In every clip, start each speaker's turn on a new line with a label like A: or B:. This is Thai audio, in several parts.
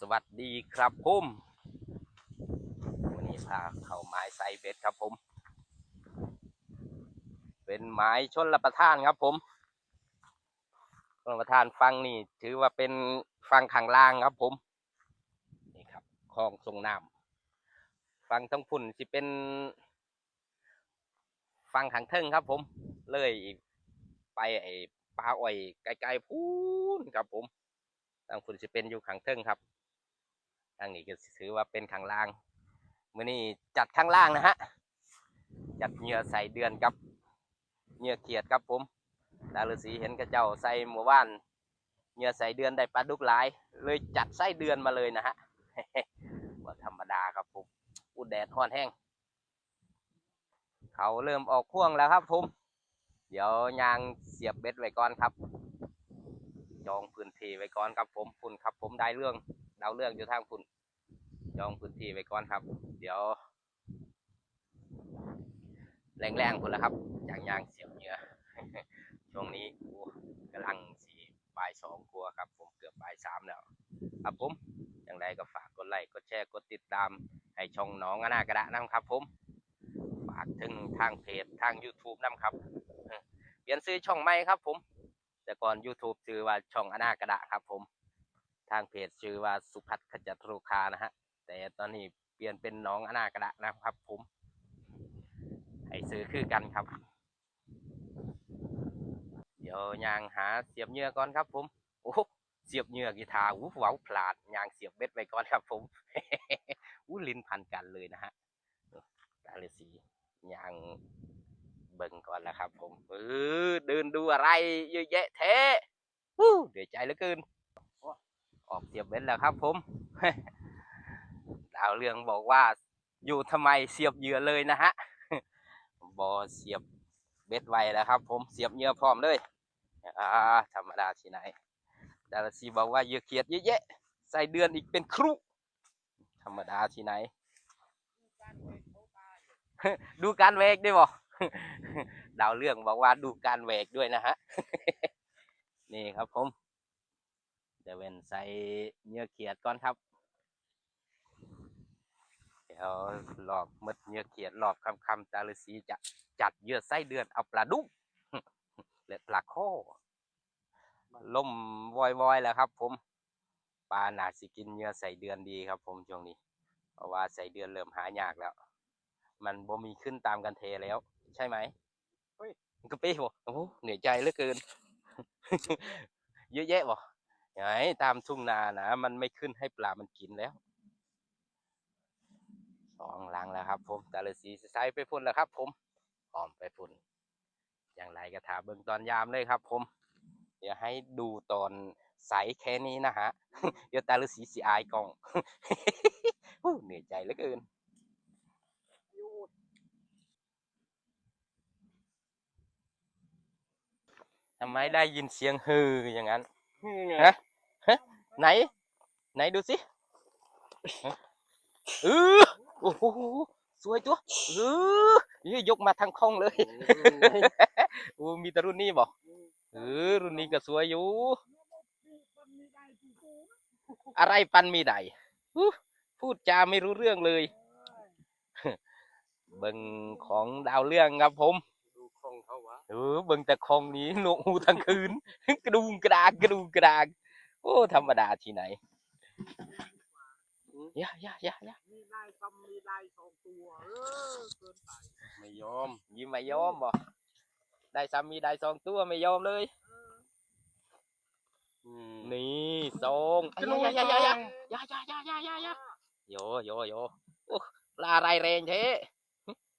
A: สวัสดีครับผมวันนี้พาเข้าไม้ไซเบ็ดครับผม เป็นไม้ชนรับประทานครับผมชนรับประทานฟังนี่ถือว่าเป็นฟังข้างล่างครับผมนี่ครับคลองทรงน้ำฟังทั้งพุ่นสิเป็น ฟังขังเทิงครับผม เลยไปไอ้ปลาอ้อยไกลๆพูนครับผมทางคุณสิเป็นอยู่ขังเทิงครับ ทางนี้ก็ถือว่าเป็นขังล่างมื้อนี้จัดข้างล่างนะฮะ จัดเหยื่อใส่เดือนกับเหยื่อเขียดครับผมดาฤาษีเห็นกระเจ้าใส่หมู่บ้านเหยื่อใส่เดือนได้ปลาดุกหลาย เลยจัดไส้เดือนมาเลยนะฮะว่าธรรมดาครับผมอุดแดดห้อนแห้ง เขาเริ่มออกพ่วงแล้วครับผม เดี๋ยวยางเสียบเบ็ดไว้ก่อนครับ จองพื้นที่ไว้ก่อนครับผมพุ่นครับผมได้เรื่อง ดาวเรื่องอยู่ทางพุ่นจองพื้นที่ไว้ก่อนครับ เดี๋ยว แรงๆพุ่นแล้วครับอย่างยางเสียบเหยื่อช่วงนี้โอ้กำลังสีบ่ายสองกลัวครับ ผมเกือบบ่ายสามแล้วครับผมอย่างไรก็ฝากกดไลค์กดแชร์กดติดตาม ให้ช่องน้องอนากระดะน้ำครับ ผม ฝากถึงทางเพจทาง YouTube น้ำครับเออเปลี่ยนซื้อช่องใหม่ครับ ผม แต่ก่อน YouTube ชื่อว่าช่องอนากระดะครับ ผม ทางเพจชื่อว่าสุพัฒน์ขจัตรุคานะฮะ แต่ตอนนี้เปลี่ยนเป็นน้องอนากระดะนะครับผมให้ซื้อคือกันครับ เดี๋ยวยางหาเสียบเหยื่อก่อนครับผม โอ้เสียบเหยื่อกีตาร์อู้เว้าพลาดยางเสียบเบ็ดไว้ก่อนครับผมอู้ลิ้นพันกันเลยนะฮะตาเลสียางเบิ่งก่อนแล้วครับผมเออเดินดูอะไรเยอะแยะแท้วู้เดือดใจเหลือเกิน ออกเสียบเบ็ดแล้วครับ ผม ดาวเรืองบอกว่า อยู่ทำไมเสียบเหยื่อเลยนะฮะบอเสียบเบ็ดไว้แล้วครับ ผมเสียบเหยื่อพร้อมเลยอ่าธรรมดาที่ไหนดาราซีบอกว่าเหยื่อเขียดเยอะแยะใส่เดือนอีกเป็นครุธรรมดาที่ไหน ดูการเวกได้วยบ่ดาวเรื่องบอกว่าดูการเวกด้วยนะฮะ นี่ครับผม เดี๋ยวเว้นใส่เหยื่อเขียดก่อนครับ เดี๋ยวหลอกมดเหยื่อเขียดหลอกคำคำตาฤาษีจะจัดเยื่อไส้เดือนเอาปลาดุกและปลาโคล่มวอยๆแล้วครับ ผมปลาหนาสิกินเหยื่อใส่เดือนดีครับ ผมช่วงนี้เพราะว่าใส่เดือนเริ่มหายากแล้ว มันบ่มีขึ้นตามกันเทแล้ว ใช่ไหมเฮ้ยก็เป้บ่โอ้เหนื่อยใจเหลือเกิน เยอะแยะบ่ ไงตามทุ่งนานะมันไม่ขึ้นให้ปลามันกินแล้วสองหลังแล้วครับ ผมแต่ละสีใสไปพุ่นแล้วครับ ผมออมไปพุ่น อย่างไรก็ถามเบิ่งตอนยามเลยครับ ผม เดี๋ยวให้ดูตอนใสแค่นี้นะฮะ เดี๋ยวตาฤาษีสีอายกองเหนื่อยใจเหลือเกินทำไมได้ยินเสียงฮืออย่างนั้น ฮะฮะไหน ไหนดูสิเออโอ้โหสวยตัวเออนี่ยกมาทั้งคล่องเลยโอ้มีแต่รุ่นนี้บอกเออรุ่นนี้ก็สวยอยู่ อะไรปันมีใดอู้พูดจาไม่รู้เรื่องเลยเบิ่งของดาวเรื่องครับผม
B: องเขาวะ
A: เออเบิ่งแต่ของนี้หนวกหูทั้งคืน กระดุงกระดากกระดุงกระดากโอ้ธรรมดาที่ไหนยะยะยะยะ
B: มีลายซ้ำมีลายสองตัวเออเกินไป
A: ไม่ยอมยิ้มไม่ยอมบ่ได้สามีได้สองตัวไม่ยอมเลยนี่สอง
B: กระนุย
A: ยะ
B: ยายะยายะ
A: ยะยะยะยะยะยะโยโยโยโอ้ปลาอะไรแรงเท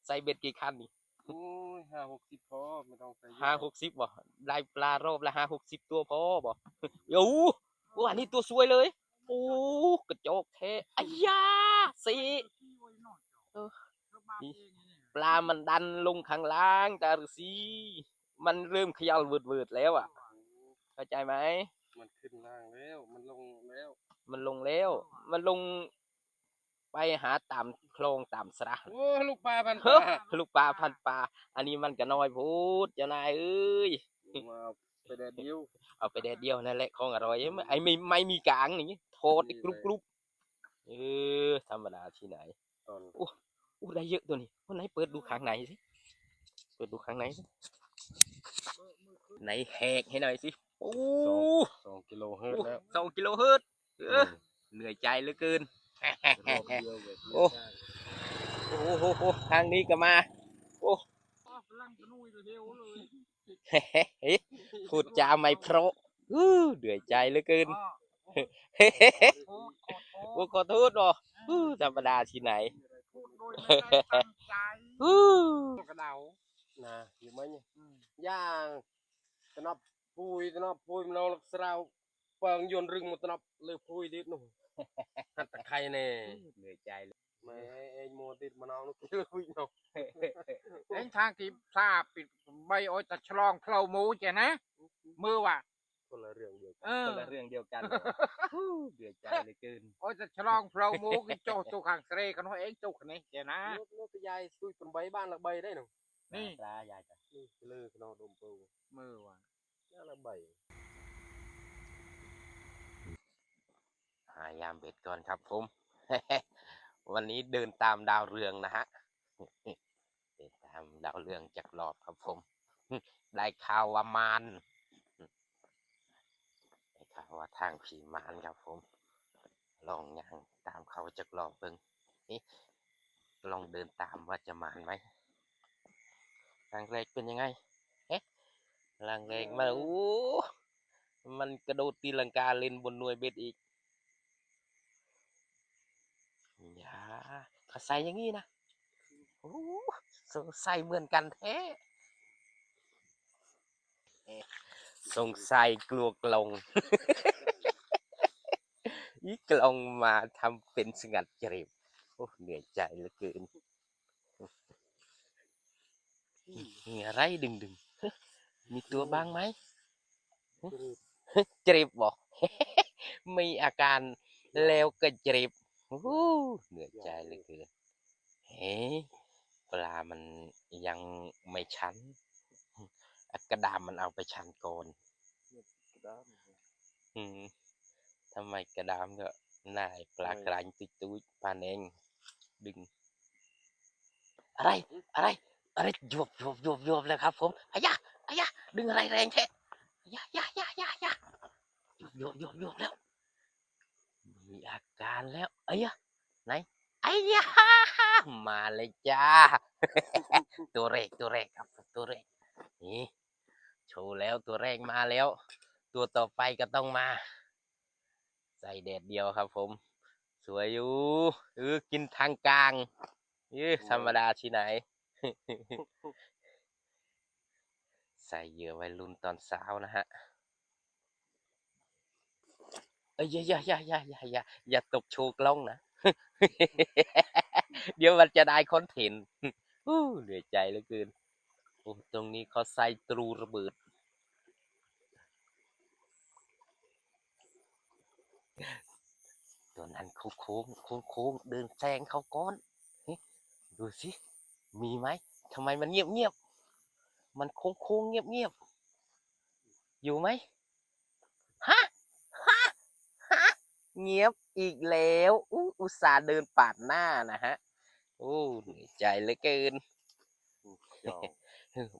A: ใส่เบ็ดกี่คันนี่
B: โอ้ยห้าหกสิบพอไม่ต้องใส่เยอะ
A: ห้าหกสิบบ่ได้ปลารอบละห้าหกสิบตัวพอบ่โอ้โหอันนี้ตัวสวยเลย โอ้กระจอกแท้อ้ยาสีเออนี่ปลามันดันลงข้างล่างตาฤาษีมันเริ่มเขย่าเวิร์ดเวิร์ดๆแล้วอะ เข้าใจไหม
B: มันขึ้นล่างแล้ว มันลงแล้ว
A: มันลงแล้ว มันลง ไปหาตามโคลองตามสระ
B: โอ้ลูกปลาพันป
A: เฮ้
B: ลา
A: ลูกปลาพันปลา อันนี้มันก็น้อยพูดเจ้านายเอ้ย
B: มาไปแดดเดียว
A: เอาไปแดดเดียวนั่นแหละของอร่อยไอ้ไม่ไม่ไม่มีกลางนี่โถโทษไอ้กรุบกรุบเออธรรมดาที่ไหน
C: ตอน
A: อู้ได้เยอะตัวนี้วันไหนเปิดดูข้างในสิเปิดดูข้างในสิไหนแหกให้หน่อยสิโอ้
C: สองกิโลเฮิร์ตแล้ว
A: สองกิโลเฮิรตซ์เออเหนื่อยใจเหลือเกิน
C: รอบเดียวแบบ
A: โอ้โอ้โหโหทางนี้ก็มา
B: อ้าวพลังกระนุยเร็วเลย
A: เฮ้ยพูดจาไม่เพราะอู้เหนื่อยใจเหลือเกิน
B: อ้าว
A: เฮ้
B: โทษขอโท
A: โอ้
B: ษ
A: ขอโทษบ่อู้ธรรมดาที่ไหน
B: พูดโดยไม่ได้ตั้งใจ
A: อู้
B: กระเดา
C: นะอยู่ไหมเนี่ยย่างตะนอบปุยตะนอบปุยมันเอาสราวเปิงโยนรึงหมดตะนอบเลือกปุยดิหนู หัดตะไคร้เนี่ย
A: เหนื่อยใจเลย
C: แม่เอ็งโมติดมะนาวนุกเลือกปุยเนาะ
B: เอ็งทางที่ทราบปิดใบโอ้ยจะฉลองเพลาหมูเจ้ะนะมือว่ะ
C: คนละเรื่องเดียวกัน
B: เออ
A: คนละเรื่องเดียวกันอู้เหนื่อยใจเหลือเกิน
B: โอ้ยจะฉลองเพลาหมูกินโจ๊กตุกขังเสรกันว่าเอ็งตุกนี่เจ้ะนะ
C: รถรถยายซุยเป็นใบบ้านละใบได้หนู
B: นี่
A: ปลายายจ้ะ
C: นี่เลือกนอดมปู
B: มือว่ะ
C: ย่าละใบ
A: หายามเบ็ดก่อนครับผม วันนี้เดินตามดาวเรืองนะฮะเดินตามดาวเรืองจากรอบครับผม ได้ข่าวว่ามานได้ข่าวว่าทางผีมานครับผม ลองอย่างตามเขาจากรอบเบิ่งลองเดินตามว่าจะมานไหมครั้งแรกเป็นยังไงเอ๊ะครั้งแรกมาโอ้มันกระโดดตีลังกาเล่นบนหน่วยเบ็ดอีก อย่าเขาใส่อย่างนี้นะโอ้สงสัยเหมือนกันแท้สงสัยกลัวกลงอีกลงมาทำเป็นสงัดจริบโอ้เหนื่อยใจเหลือเกินมีอะไรดึงดึงๆมีตัวบ้างไหมจริบบอกมีอาการแล้วก็จริบ โอ้โหเหนื่อยใจเหลยคือเฮ้ปลามันยังไม่ชันอักกระดามมันเอาไปชันก่อนอืมทำไมกระดามก็นายปลากระดังตุยตุยปานเองดึง อะไร อะไรอะไรหยวบหยวบหยวบหยวบเลยครับ ผมอายะอายะดึงอะไรแรงแท้อายะยะยะยะยะหยวบหยวบหยวบหยวบแล้ว มีอาการแล้ว เอ้ยะไหนไอ้ยะมาเลยจ้า ตัวแรกตัวแรกครับตัวแรกนี่โชว์แล้วตัวแรกมาแล้ว ตัวต่อไปก็ต้องมา ใส่แดดเดียวครับผม สวยอยู่เออกินทางกลางเออธรรมดาที่ไหน ใส่เหยื่อไว้รุ่นตอนเช้านะฮะ เอ้ยอย่าอย่าอย่าอย่าอย่าอย่าอย่าตกโชว์กล้องนะ เดี๋ยวมันจะได้คอนเทนต์เหนื่อยใจเหลือเกินโอ้ตรงนี้เขาใส่ตรูระเบิด ตัวนั้นโค้งโค้งโค้งเดินแซงเขาก้อนดูสิมีไหมทำไมมันเงียบเงียบมันโค้งโค้งเงียบเงียบอยู่ไหมฮะ ฮะ ฮะ เงียบอีกแล้วอู้อุตส่าห์เดินปาดหน้านะฮะโอ้เหนื่อยใจเหลือเกิน
C: เจ้า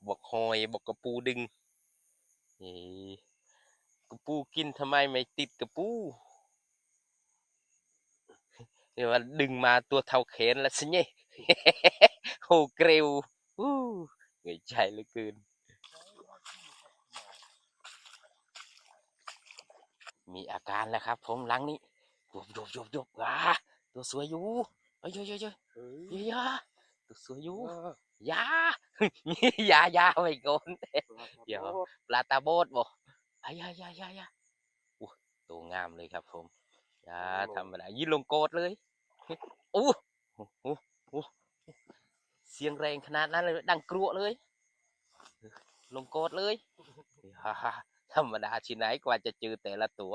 A: บอกหอยบอกกระปูดึงเอ้กระปูกินทำไมไม่ติดกระปูเดี๋ยวว่าดึงมาตัวเท่าแขนแล้วสิเนี่ยโหเกลียวอู้เหนื่อยใจเหลือเกิน มีอาการแล้วครับ ผมหลังนี้โยบโยบโยบโยบอ่าตัวสวยอยู่เอ้ยเยอะเยอะเยอะ
C: เอ้ย
A: เยอะเยอะตัวสวยอยู่
C: เออ
A: อยาอยาอยาไว้ก่อนเดี๋ยวปลาตาโบดบ่อายายายายาอู้ตัวงามเลยครับ ผมอยาธรรมดายินลงโกดเลยโอ้โหโอ้โหเสียงแรงขนาดนั้นเลยดังกรัวเลย ลงโกดเลยฮ่าฮ่า ธรรมดาที่ไหนกว่าจะเจอแต่ละตัว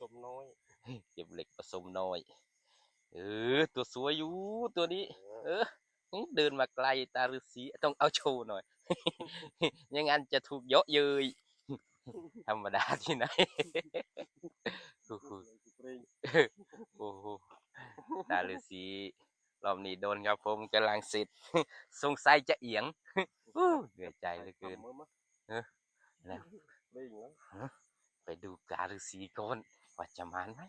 C: สมน้อย
A: เก็บเหล็กผสมน้อย เออ ตัวสวยอยู่ตัวนี้ เออเดินมาไกลตาฤาษีต้องเอาโชว์หน่อยอยังงั้นจะถูกเยอะเย้ยธรรมดาที่ไหนโอ้โหโอ้โหตาฤาษีรอบนี้โดนครับผมกำลังสิทธิ์สงสัยจะเอียงอู้เหนื่อยใจเหลือเกิน เออแล้วไปดูกาฤาษีก่อนว่าจะมานไหม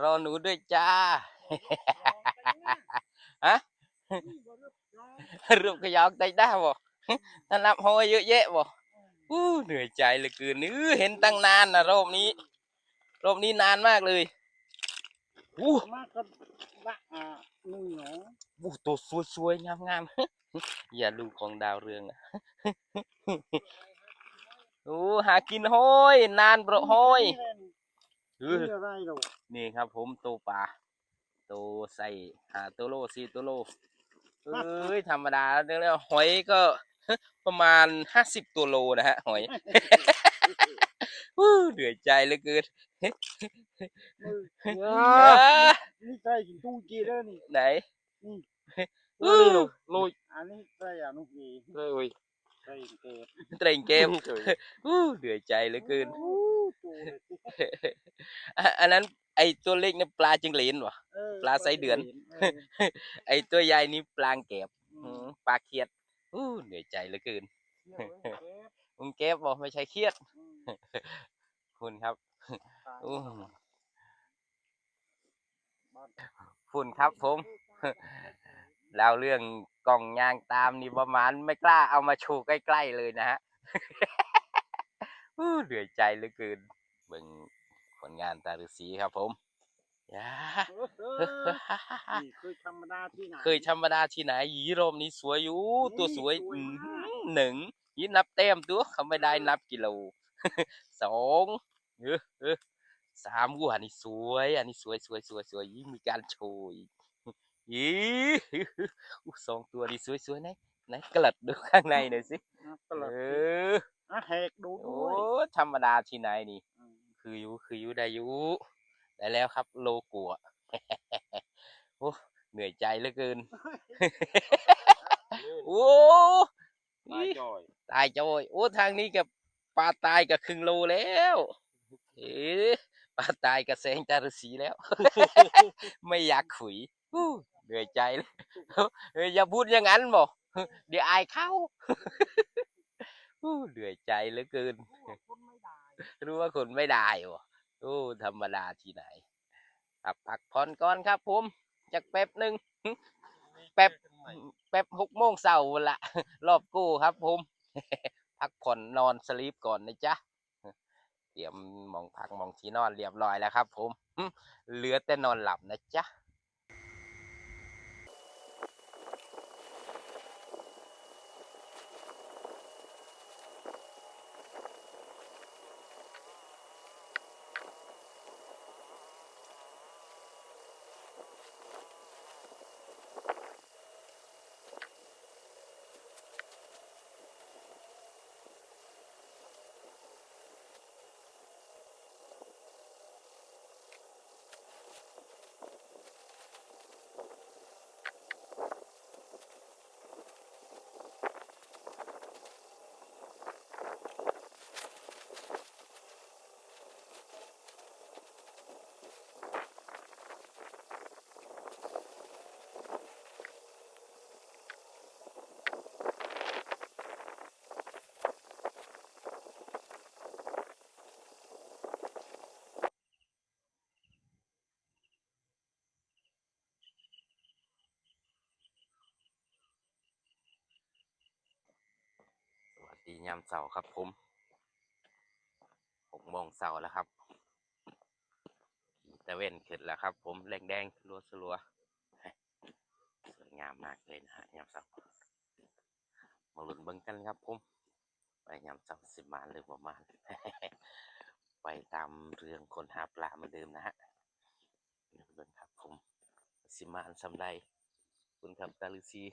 A: รอหนูด้วยจ้าฮะรูปขยอกได้ได้บ่ถ้านับหอยเยอะแยะบ่อู้เหนื่อยใจเหลือเกินนี่อื้อเห็นตั้งนานนะรอบนี้ รอบนี้นานมากเลยอู้
B: มากก็บ้าอ่านุ่ยหนอ
A: อู้ตัวสวยๆงามๆอย่าดูของดาวเรืองอะ โอ้หากินห้อย นานเปราะห้อยเออ
B: อะไรหรอก
A: นี่ครับผมตัวปลาตัวใส่หาตัวโลสี่ตัวโลเอ้ยธรรมดาเดี๋ยวหอยก็ประมาณห้าสิบตัวโลนะฮะหอยอู้เหนื่อยใจเหลือเกินอ่า
B: นี่ใส่กินตู้จีแล้วนี่
A: ไหน
B: นี่
A: อู้
C: โลย
B: อันนี้ใส่อะนุ่งกี
C: เลย
B: ใส่ เกศ
A: เตรงเกมอู้เหนื่อยใจเหลือเกิน
B: โอ้ตัว
A: อะอันนั้น ไอตัวเล็กนี่ปลาจิงเหลนวะ
B: เออ
A: ปลาไส้เดือน ไอตัวใหญ่นี่ปลางแกบอืมปลาเคียดอู้เหนื่อยใจเหลือเกินมึงเก็บบอกไม่ใช่เครียด คุณครับอู้ฝุ่นครับผม แล้วเรื่องกล่องยางตามนี่ประมาณไม่กล้าเอามาโชว์ใกล้ ๆ เลยนะฮะอู้เหนื่อยใจเหลือเกินเบิ่งผลงานตาฤาษีครับผมยา
B: นี่เคยธรรมดาที่ไหน
A: เคยธรรมดาที่ไหนหยีรอบนี้สวยอยู่ ตัวสวยอื้อหือหนึ่งยีนับแต้มตัวเขาไม่ได้นับกิโลสองเออเออสามกูอันนี้สวย อันนี้สวยสวยสวยสวยยิ่งมีการโชว์ อีกอีอู้สองตัวนี้สวยสวยไหนไหนกลัดดูข้างในหน่อยสิ
B: อะตลอด
A: เออ
B: อะแหกดู
A: โอ้
B: ด้วย
A: ธรรมดาที่ไหนนี่
B: อืม
A: คืออยู่คืออยู่ได้อยู่ได้แล้วครับ โลกัวโอ้เหนื่อยใจเหลือเกินโอ้
C: ตายจอย
A: ตายจอยโอ้ทางนี้กับปลาตายกับครึ่งโลแล้วเอ๊ะปลาตายกับแสงจารสีแล้ว ไม่อยากขุยอู้ เหนื่อยใจเลยอย่าพูดอย่างนั้นบอกเดี๋ยวอายเข้าเหนื่อยใจเหลือเกิน
B: คนไม่ได้
A: รู้ว่าคนไม่ได้วะโอ้ธรรมดาที่ไหน ครับพักผ่อนก่อนครับผมจากแป๊บหนึ่งแป๊บแป๊บหกโมงเช้าละรอบกู้ครับผมพักผ่อนนอนสลีปก่อนนะจ๊ะเตรียมมองพักมองที่นอนเรียบร้อยแล้วครับ ผมเหลือแต่นอนหลับนะจ๊ะ ดียามเสาร์ครับผมหกโมงเสาร์แล้วครับตะเวนขึ้นแล้วครับ ผมแดงแดงๆรัวสลัวสวยงามมากเลยนะฮะยามเสาร์มาลุ้นเบิ่งกันครับผมไปยามเสาร์สิบมาหรือประมาณไปตามเรื่องคนหาปลาเหมือนเดิมนะฮะเดี๋ยวเบิ่งครับผมสิมาอันสำไรคุณครับตาลุซี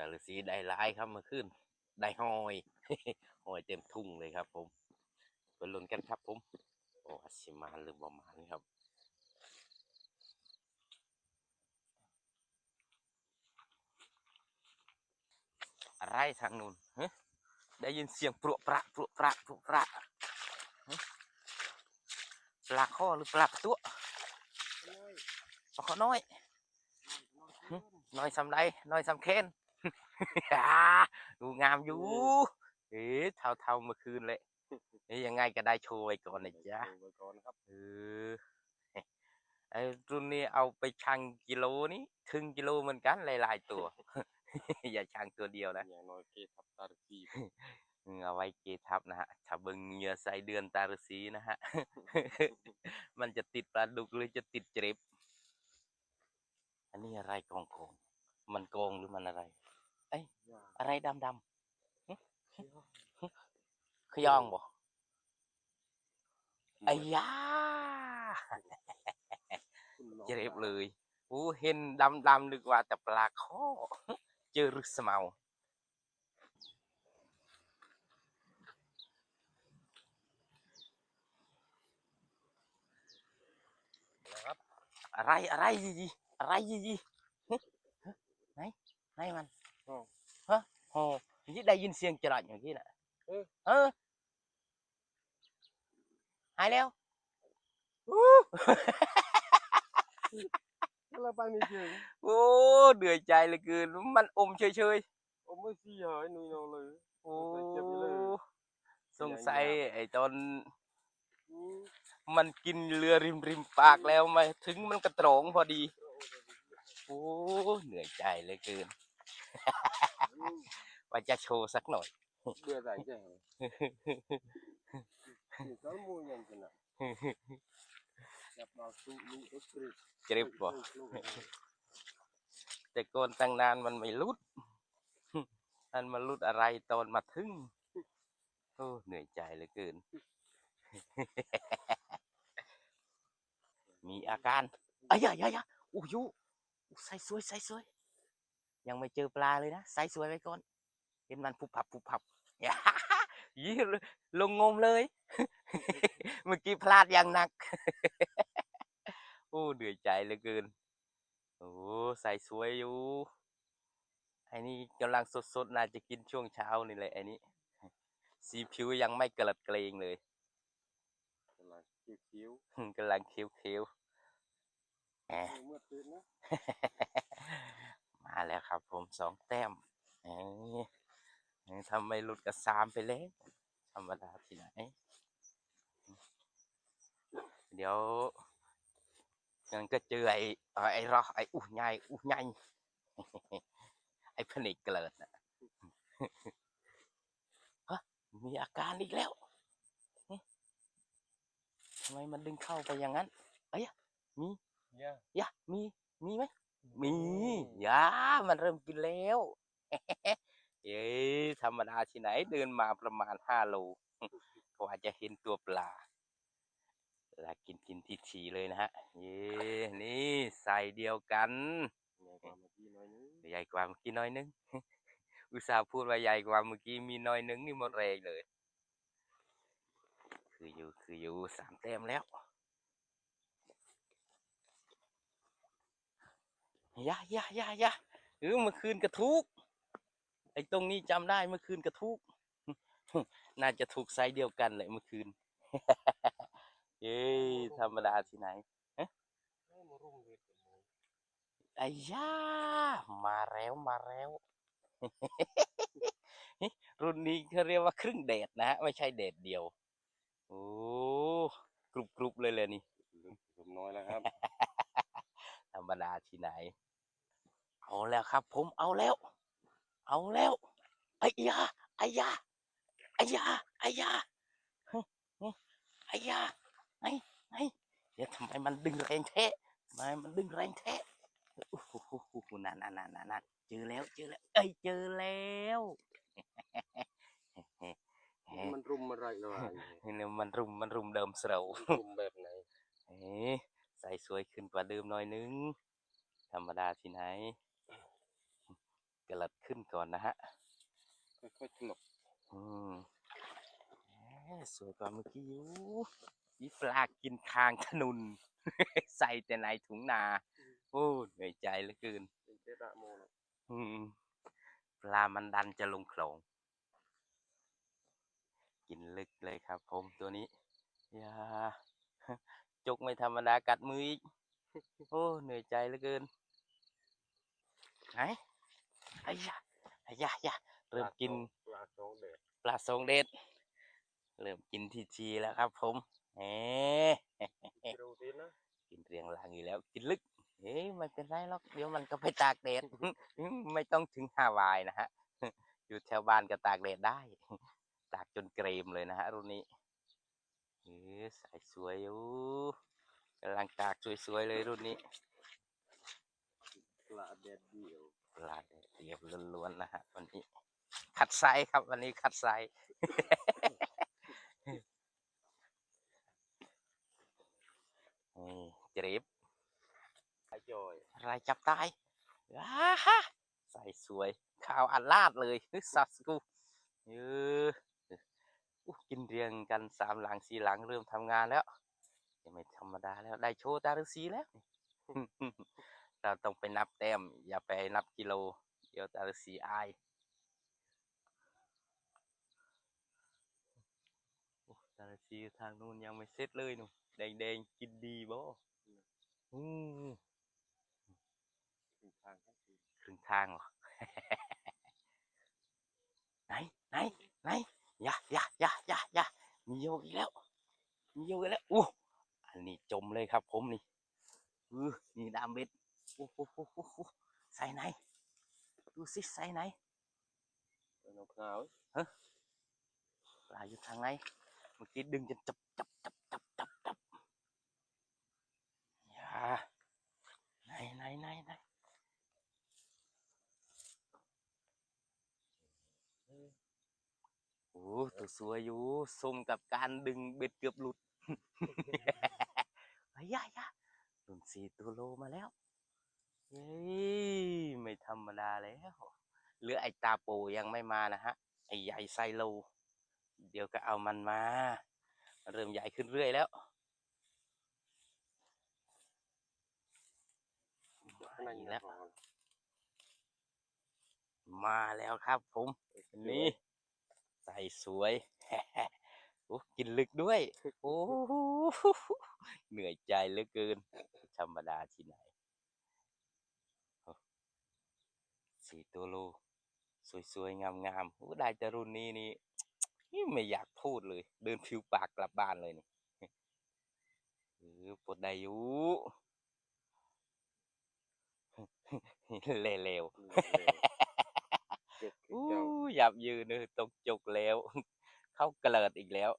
A: แต่ฤาษีได้ร้ายครับเมื่อคืนได้หอยหอยเต็มทุ่งเลยครับ ผมไปลุ้นกันครับผมโอ้อาชิมาหรือประมาณครับอะไรทางนู้นฮะได้ยินเสียงปลวกประปลวกประปลวกประหึปลาข้อหรือปลาตัวปลาข้อน้อยหึน้อยสำไรน้อยสำเคนอ่า ดูงามอยู่ เอ๊ะเท่าเท่าๆเมื่อคืนเลยเอ๊ะยังไงก็ได้โชว์ไว้ก่อนนะจ๊ะ
C: ไว้ก่อนครับ
A: เออไอ้รุ่นนี้เอาไปชั่งกิโลนี่ถึงกิโลเหมือนกันหลายๆตัว อย่าชั่งตัวเดียวนะ
C: อย่างน้อยเกทับตาลสี
A: อืมเอาไว้เกทับนะฮะถ้าเบิ่งเหยื่อใส่เดือนตาฤาษีนะฮะ มันจะติดปลาดุกหรือจะติดเจริบอันนี้อะไรกองโกงมันโกงหรือมันอะไร อะไรดำดำหึหึขยองบ่ไอ้ยาเจริบเลยโอ้เห็นดำดำๆนึกว่าแต่ปลาข้อเจอรึสเมา
C: นะครับ
A: อะไรอะไรยี่ยี่อะไรยี่ยี่หึหึไหนไหนมันฮะโอ้ยี่ได้ยินเสียงจระอย่างนี้แหละเออ หายแล้วอู้
C: แล้วไปไม่ถึง
A: โอ้เดือดใจเหลยเกินมันอมเฉย
C: โอ้ไม่สีหายหนุ่ยนอนเลย
A: ๆโอ้
C: เจ็บอยู่เลย
A: สงสัยไอ้ตอน
C: อืม
A: มันกินเรือริมริมปากแล้วมาถึงมันกระโตรงพอดี โอ้เหนื่อยใจเหลยเกิน ว่าจะโชว์สักหน่อย
C: เบื่อใจแจ้งสีสารมูยังกันนะจับมาสู้ลูกตรี
A: เจ็บบ่แต่โกนตั้งนานมันไม่รุดมันมารุดอะไรตอนมาถึงโอ้เหนื่อยใจเหลือเกิน มีอาการอ้ยยายาโอ้ยยูใส่สวยใส่สวย ยังไม่เจอปลาเลยนะใส่สวยไว้ก่อน เห็นมันผุบพับผุบพับยี่ลงงมเลย เมื่อกี้พลาดอย่างหนัก โอ้เหนื่อยใจเหลือเกิน โอ้ใส่สวยอยู่ไอ้นี่กำลังสดๆน่าจะกินช่วงเช้านี่แหละไอ้นี่สีผิวยังไม่กระดเกรงเลย
C: กำลังคิ้ว
A: กำลังเคี้ยวๆแหม
C: ๆเมื่อตื่นนะ
A: มาแล้วครับผมสองแต้มเอ้ยเอ้ย ทำไมหลุดกับสามไปแล้วธรรมดาที่ไหน เดี๋ยวยังก็เจอไอ้เอ่อไอ้รอไอ้อู้ใหญ่อู้ใหญ่ไอ้พนิกเกลิดนะฮะมีอาการอีกแล้วหึทำไมมันดึงเข้าไปอย่างนั้นเอ้ยมี
C: ย่ายะ
A: มีมีไหมมียามันเริ่มกินแล้ว เย้ธรรมดาที่ไหนเดินมาประมาณห้าโลกว่าจะเห็นตัวปลาแลากินกินทีทีๆเลยนะฮะ เย้นี่ใส่เดียวกัน
C: ไงความเมื่อกี้หน้อยนึง
A: ใหญ่กว่าเมื่อกี้น้อยนึง อุตส่าห์พูดว่าใหญ่กว่าเมื่อกี้มีน้อยนึงนี่หมดแรงเลย คืออยู่คืออยู่สามแต้มแล้วยะยะยะยะเออเมื่อคืนกระทุก ไอ้ตรงนี้จำได้เมื่อคืนกระทุก น่าจะถูกไซส์เดียวกันเลยเมื่อคืนเย้ธรรมดาที่ไหน
C: ไม่มารุ่งเวทกันเลย
A: ไอ้ย่ามาแล้วมาแล้ว รุ่นนี้เขาเรียกว่าครึ่งเดทนะฮะไม่ใช่เดทเดียว โอ้กรุบกรุบเลยเลยนี่
C: ผมน้อยแล้วครับ
A: ธรรมดาที่ไหน เอาแล้วครับ ผมเอาแล้ว เอาแล้วไอ้ยาไอ้ยาไอ้ยาไอ้ยาฮึฮึไอ้ยาไหนไหนเดี๋ยวทำไมมันดึงแรงแท้ทำไมมันดึงแรงแท้โอ้โหนั่นนั่นนั่นนั่นนั่นเจอแล้วเจอแล้วเอ้ยเจอแล้ว
C: มันรุมอะไรเลย
A: นี่มันรุมมันรุมเดิมเสรา
C: รุมแบบไหน
A: เอ๊ะใส่สวยขึ้นกว่าเดิมหน่อยนึง ธรรมดาที่ไหน กระลัดขึ้นก่อนนะฮะ
C: ค่อยๆถลก
A: อืมแหมสวยกว่าเมื่อกี้อยู่อีปลากินคางขนุน ใส่แต่ในถุงนา โอ้เหนื่อยใจเหลือเกิน
C: เป็นเจดะโมนะ
A: อืมปลามันดันจะลงโขลงกินลึกเลยครับ ผมตัวนี้อย่าจุกไม่ธรรมดากัดมืออีก โอ้เหนื่อยใจเหลือเกินไหน ไอ้ยะไอ้ยะยะเริ่มกิน
C: ปลาสองเด็ด
A: ปลาทรงเด็ดเริ่มกินทีชีแล้วครับ ผมเอ๊
C: ดูทีนะ
A: กินเรียงรางอยู่แล้ว กินลึกเอ๊ะไม่เป็นไรหรอกเดี๋ยวมันก็ไปตากแดดไม่ต้องถึงฮาวายนะฮะอยู่แถวบ้านก็ตากแดดได้ ตากจนเกรมเลยนะฮะรุ่นนี้เออสายสวยอยู่กำลังตากสวยๆเลยรุ่นนี้
C: ปลาเด็ดเดียว
A: ป ลาแดดเดียวล้วนๆนะฮะวันนี้ คัดไซส์ครับ วันนี้คัดไซส์นี่เจริบ
C: ไอ้จอย
A: อะไรจับตายว้าฮะใส่สวยข่าวอันลาดเลยนึกสัสกูเอออู้กินเรียงกันสามหลังสี่หลังเริ่มทำงานแล้วยังไม่ธรรมดาแล้ว ได้โชว์ตาฤาษีแล้ว เราต้องไปนับแต้ม อย่าไปนับกิโล เดี๋ยวตาฤาษีอายโอ้ตาฤาษีทางนู้นยังไม่เสร็จเลยหนูแดงๆกินดีบ่อืม
C: ทางทั้งที
A: ครึ่งทางเหรอไหนไหนไหนอย่าอย่าอย่าอย่าอย่ามีโยกอีกแล้ว มีโยกอีกแล้วอู้อันนี้จมเลยครับผมนี่อือนี่ดามเบ็ด โอ้โหโอ้โหโอ้โหใส่ไหน ดูสิใส่ไหน
C: เป็นนกเหงา
A: ปลาอยู่ทางไหนเมื่อกี้ดึงจนจับจับจับจับจับจับอย่าไหนไหนไหนไหนโอ้ตัวสวยอยู่สมกับการดึงเบ็ดเกือบหลุดเฮ้ยยายารุ่นสี่ตัวโลมาแล้ว เฮ้ยไม่ธรรมดาแล้วเหลือไอ้ตาโปยังไม่มานะฮะ ไอ้ใหญ่ไซโล เดี๋ยวก็เอามันมา เริ่มใหญ่ขึ้นเรื่อยแล้ว
C: ขนาด
A: มาอี
C: นี้
A: ก
C: แล้
A: แล้ววมาแล้วครับผม นี่ ใส่สวยโอ้กินลึกด้วย โอ้โหเหนื่อยใจเหลือเกิน ธรรมดาที่ไหนโอ้ สี่ตัวโล สวยๆ งามๆโอ้ได้แต่รุ่นนี้นี่ไม่อยากพูดเลย เดินผิวปากกลับบ้านเลยนี่เออปลดได้อยู่เร็วๆ
C: เจ็ด
A: อู้
C: เจ้า
A: หยับยืนเลยตกจกแล้ว เข้าเกลิดอีกแล้ว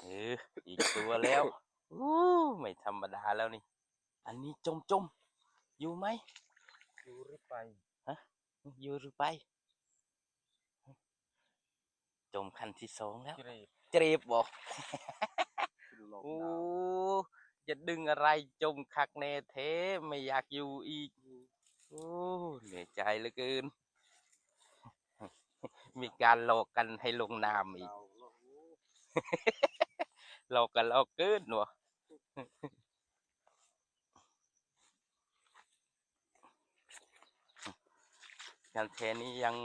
A: เอออีกตัวแล้ว อู้ไม่ธรรมดาแล้วนี่ อันนี้จมจมอยู่ไหม
C: ดูหรือไป
A: อยู่หรือไป จมคันที่สองแล้ว
C: เจริญ
A: เจ็บบอก
C: หลอก
A: โอ้
C: ดาว
A: จะดึงอะไรจมคักแน่เทไม่อยากอยู่อีกโอ้เหนื่อยใจเหลือเกิน มีการหลอกกันให้ลงนามอีก
C: ดาวหลอกงู
A: หลอกกันหลอกเกินวะ งานเทนนี้ยัง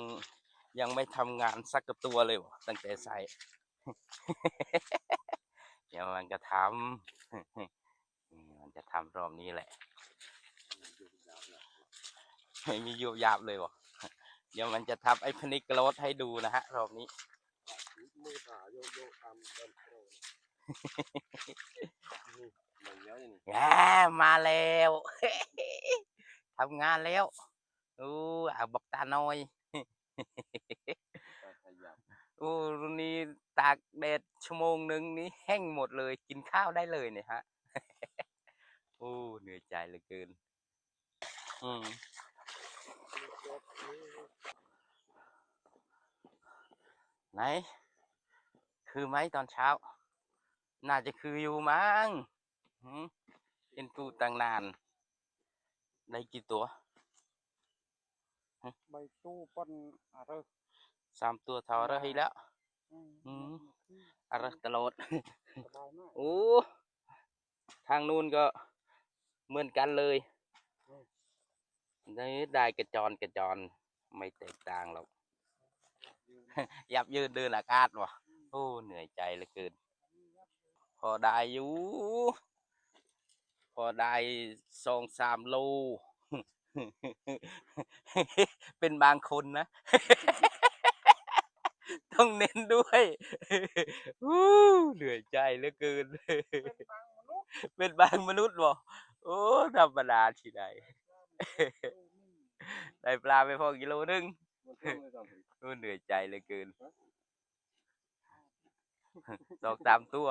A: ยังไม่ทำงานสักกับตัวเลยวะตั้งแต่ใส่ เดี๋ยวมันจะทำมันจะทำรอบนี้แหละ ไม่มียุบยับเลยวะเดี๋ยวมันจะทำไอ้พนิกโรดให้ดูนะฮะ รอบนี้
C: มือขาโยโยกตามเดินโคร อะนี่
A: แหมาแล้วทำงานแล้วอู้อาบอกตาน้อยอู้รุ่นนี้ตากแดดชั่วโมงหนึ่งนี้แห้งหมดเลยกินข้าวได้เลยเนี่ยฮะอู้เหนื่อยใจเหลือเกิน อืมไหน คือไหมตอนเช้า น่าจะคืออยู่มั้งหืมเป็นตูตั้งนาน ได้กี่ตัว
B: ใบตู้ปนอะไร
A: สามตัวเท่าไรแล้วอืมอะไรตลอด
B: สบายมาก
A: โอ้ทางนู้นก็เหมือนกันเลยนี่ได้กระจรกระจรไม่แตกต่างหรอกยับยืนเดินอากาศวะโอ้เหนื่อยใจเหลือเกินพ อได้อยู่พอได้สองสามโล เป็นบางคนนะ ต้องเน้นด้วยอู้เหนื่อยใจเหลือเกิน เป็นบางมนุษย์บ่โอ้ธรรมดาที่ใดได้ปลาไปพอกิโลนึงโอ้เหนื่อยใจเหลือเกิน สองสามตัว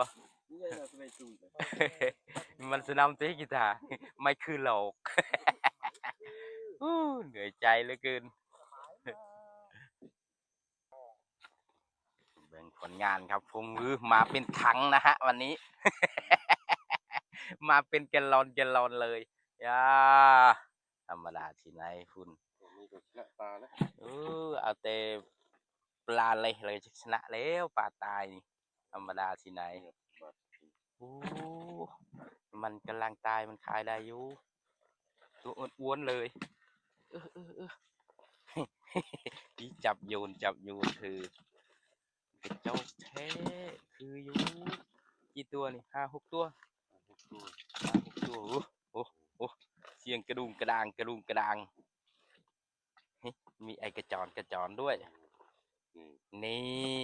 A: มันสนำเตะกีตาร์ไม่คือหลอกอู้เหนื่อยใจเหลือเกินเบ่งผลงานครับผมมือมาเป็นถังนะฮะ วันนี้ มาเป็นแกลลอนแกลลอนเลยยาธรรมดาที่ไหนคุณ
C: นี่ก็ชนะตาแล้ว
A: เออเอาแต่ปลาเลยเลยชนะแล้วปลาตายนี่ธ รรมดาที่ไหนโอ้มันกำลังตายมันคายได้อยู่ตัวอ้วนๆเลยเออเออเอออีจับโยนจับโยนคือเป็นเจ้าแท้คืออยู่กี่ตัวนี่ห้าหกตัวห้าหกตัวโอ้โอ้โอ้เสียงกระดุมกระดางกระดุมกระดางมีไอกระจรกระจรด้วย นี่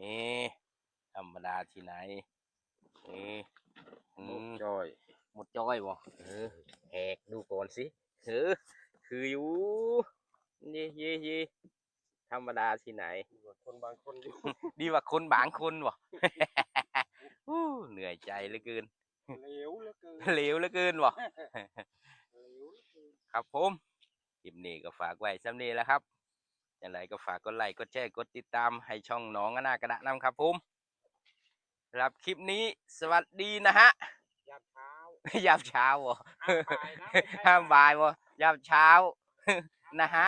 A: นี่ ธรรมดาที่ไหนนี่อืม
C: จอย
A: หมดจ้อยบ่เออแหกดูก่อนสิเออคืออยู่ยี่ยี่ยี่ธรรมดาที่ไหน
C: คนบางคนอยู่
A: ดีกว่าคนบางคนบ่ อู้เหนื่อยใจเหลือเกิน
C: เหลวเหลือเกิน
A: เหลวเหลือเกินบ่
C: เหลวเหลือเกิน
A: ครับผมคลิปนี้ก็ฝากไว้สำนี้แหล้วครับอย่างไรก็ฝากกดไลค์กดแชร์กดติดตามให้ช่องหน้องอนากระดะนำครับผมสำห รับคลิปนี้สวัสดีนะฮะ
B: ยามเช้า
A: ยามเช้าบ่
B: ห้ามบ่ายนะไม่ใช่
A: ห้ามบ่ายบ่ยามเช้านะฮะ